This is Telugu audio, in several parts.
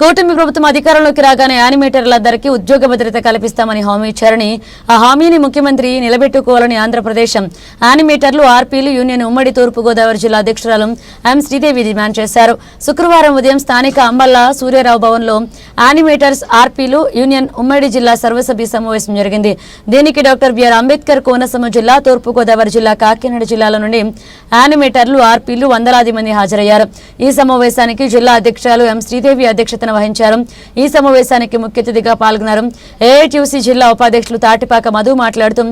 కూటమి ప్రభుత్వం అధికారంలోకి రాగానే యానిమేటర్లందరికీ ఉద్యోగ భద్రత కల్పిస్తామని హామీ ఇచ్చారని ఆ హామీని ముఖ్యమంత్రి నిలబెట్టుకోవాలని ఆంధ్రప్రదేశ్. యానిమేటర్లు ఆర్పీలు యూనియన్ ఉమ్మడి తూర్పుగోదావరి జిల్లా అధ్యక్షురాలు ఎం శ్రీదేవి డిమాండ్ చేశారు. శుక్రవారం ఉదయం స్థానిక అంబల్ల సూర్యారావు భవన్లో యానిమేటర్స్ ఆర్పీలు యూనియన్ ఉమ్మడి జిల్లా సర్వసభ్య సమావేశం జరిగింది. దీనికి డాక్టర్ బిఆర్ అంబేద్కర్ కోనసీమ జిల్లా తూర్పుగోదావరి జిల్లా కాకినాడ జిల్లాల నుండి యానిమేటర్లు ఆర్పీలు వందలాది మంది హాజరయ్యారు. ఈ సమావేశానికి జిల్లా అధ్యక్షురాలు ఎం శ్రీదేవి అధ్యక్షత అధ్యక్షతన వహించారు. ఈ సమావేశానికి ముఖ్య అతిథిగా పాల్గొన్నారు. ఏఐటీయూసీ జిల్లా ఉపాధ్యక్షులు తాటిపాక మధు మాట్లాడుతూ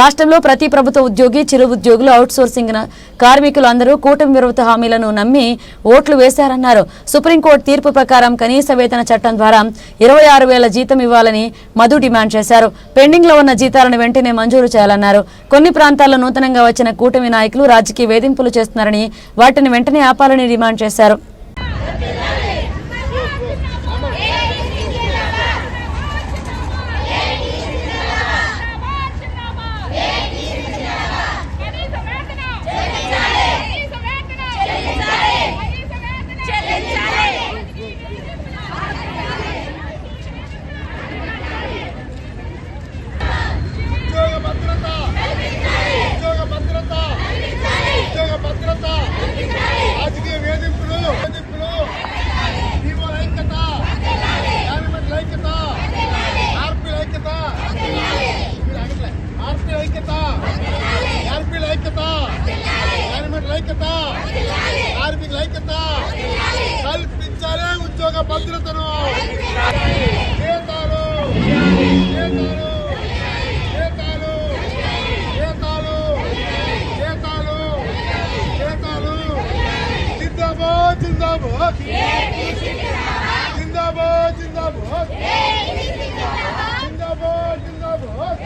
రాష్ట్రంలో ప్రతి ప్రభుత్వ ఉద్యోగి చిరు ఉద్యోగులు అవుట్ సోర్సింగ్ కార్మికులు అందరూ కూటమి విరోధ హామీలను నమ్మి ఓట్లు వేశారన్నారు. సుప్రీంకోర్టు తీర్పు ప్రకారం కనీస వేతన చట్టం ద్వారా ఇరవై ఆరు వేల జీతం ఇవ్వాలని మధు డిమాండ్ చేశారు. పెండింగ్లో ఉన్న జీతాలను వెంటనే మంజూరు చేయాలన్నారు. కొన్ని ప్రాంతాల్లో నూతనంగా వచ్చిన కూటమి నాయకులు రాజకీయ వేధింపులు చేస్తున్నారని వాటిని వెంటనే ఆపాలని డిమాండ్ చేశారు. ఐక్యత కార్మికుల ఐక్యత కల్పించాలి ఉద్యోగ భద్రతను. నేతాలు నేతాలు నేతాలు నేతాలు నేతాలు నేతాలు. జిందాబాద్ జిందాబాద్. జిందాబాద్ జిందాబాద్. జిందాబాద్ జిందాబాద్.